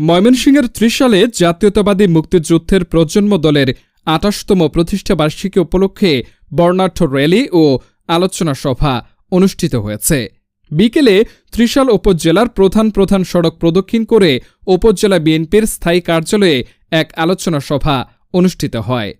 ময়মনসিংহের ত্রিশালে জাতীয়তাবাদী মুক্তিযুদ্ধের প্রজন্ম দলের আঠাশতম প্রতিষ্ঠা বার্ষিকী উপলক্ষে বর্ণাঢ্য র্যালি ও আলোচনা সভা অনুষ্ঠিত হয়েছে। বিকেলে ত্রিশাল উপজেলার প্রধান প্রধান সড়ক প্রদক্ষিণ করে উপজেলা বিএনপির স্থায়ী কার্যালয়ে এক আলোচনা সভা অনুষ্ঠিত হয়।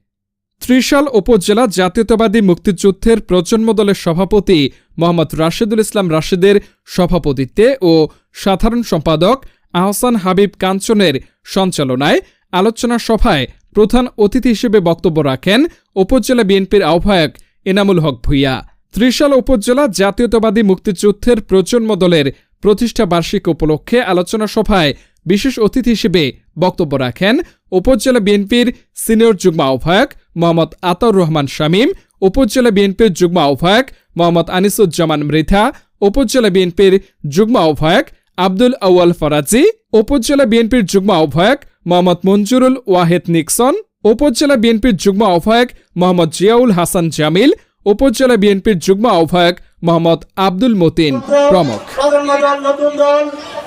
ত্রিশাল উপজেলা জাতীয়তাবাদী মুক্তিযুদ্ধের প্রজন্ম দলের সভাপতি মোহাম্মদ রাশেদুল ইসলাম রাশেদের সভাপতিত্বে ও সাধারণ সম্পাদক আহসান হাবিব কাঞ্চনের সঞ্চালনায় আলোচনা সভায় প্রধান অতিথি হিসেবে বক্তব্য রাখেন উপজেলা বিএনপির আহ্বায়ক এনামুল হক ভূঁইয়া। ত্রিশাল উপজেলা জাতীয়তাবাদী মুক্তিযুদ্ধের প্রজন্ম দলের প্রতিষ্ঠা বার্ষিক উপলক্ষে আলোচনা সভায় বিশেষ অতিথি হিসেবে বক্তব্য রাখেন উপজেলা বিএনপির সিনিয়র যুগ্ম আহ্বায়ক মোহাম্মদ আতাউর রহমান শামীম, উপজেলা বিএনপির যুগ্ম আহ্বায়ক মোহাম্মদ আনিসুজ্জামান মৃধা, উপজেলা বিএনপির যুগ্ম আহ্বায়ক আব্দুল আউয়াল ফরাজি উপজেলা বিএনপির যুগ্ম আহ্বায়ক মোহাম্মদ মঞ্জুরুল ওয়াহেদ নিক্সন উপজেলা বিএনপির যুগ্ম আহ্বায়ক মোহাম্মদ জিয়াউল হাসান জামিল উপজেলা বিএনপির যুগ্ম আহ্বায়ক মোহাম্মদ আব্দুল মতিন প্রমুখ। প্রজন্ম দল নতুন দল।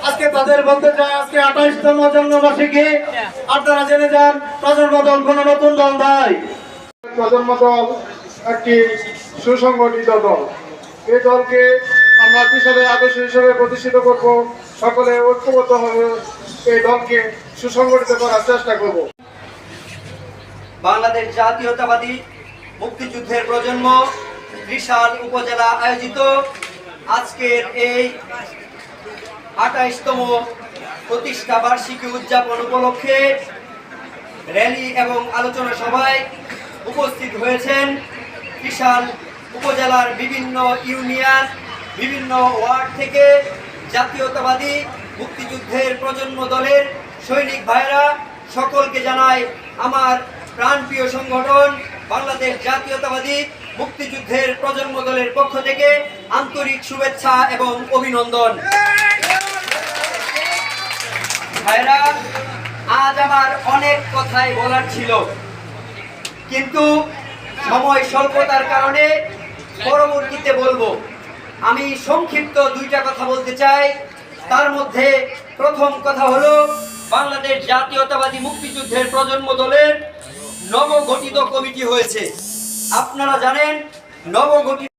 আজকে তাদের বলতে চাই আজকে আঠাইশতম জন্মবার্ষিকী। আপনারা জেনে যান প্রজন্ম দল কোন নতুন দল নয় প্রজন্ম দল একটি সুসংগঠিত দল। এই দলকে আমরা পিছনে আদর্শ হিসেবে প্রতিষ্ঠিত করব। সকলে ঐক্যবদ্ধভাবে এই দলকে সুসংগঠিত করার চেষ্টা করব। বাংলাদেশ জাতীয়তাবাদী মুক্তিযুদ্ধের প্রজন্ম বিশাল উপজেলা আয়োজিত আজকের এই আঠাইশতম প্রতিষ্ঠা বার্ষিকী উদযাপন উপলক্ষে র্যালি এবং আলোচনা সভায় উপস্থিত হয়েছেন বিশাল উপজেলার বিভিন্ন ইউনিয়ন বিভিন্ন ওয়ার্ড থেকে জাতীয়তাবাদী মুক্তিযুদ্ধের প্রজন্ম দলের সৈনিক ভাইরা সকলকে জানায় আমার প্রাণপ্রিয় সংগঠন বাংলাদেশ জাতীয়তাবাদী মুক্তিযুদ্ধের প্রজন্ম দলের পক্ষ থেকে আন্তরিক শুভেচ্ছা এবং অভিনন্দন। ভাইরা আজ আমার অনেক কথাই বলার ছিল। কিন্তু সময় স্বল্পতার কারণে পরবর্তীতে বলব। আমি সংক্ষিপ্ত দুইটা কথা বলতে চাই। তার মধ্যে প্রথম কথা হলো, বাংলাদেশ জাতীয়তাবাদী মুক্তিযুদ্ধের প্রজন্ম দলের নবগঠিত কমিটি হয়েছে। আপনারা জানেন, নবগঠিত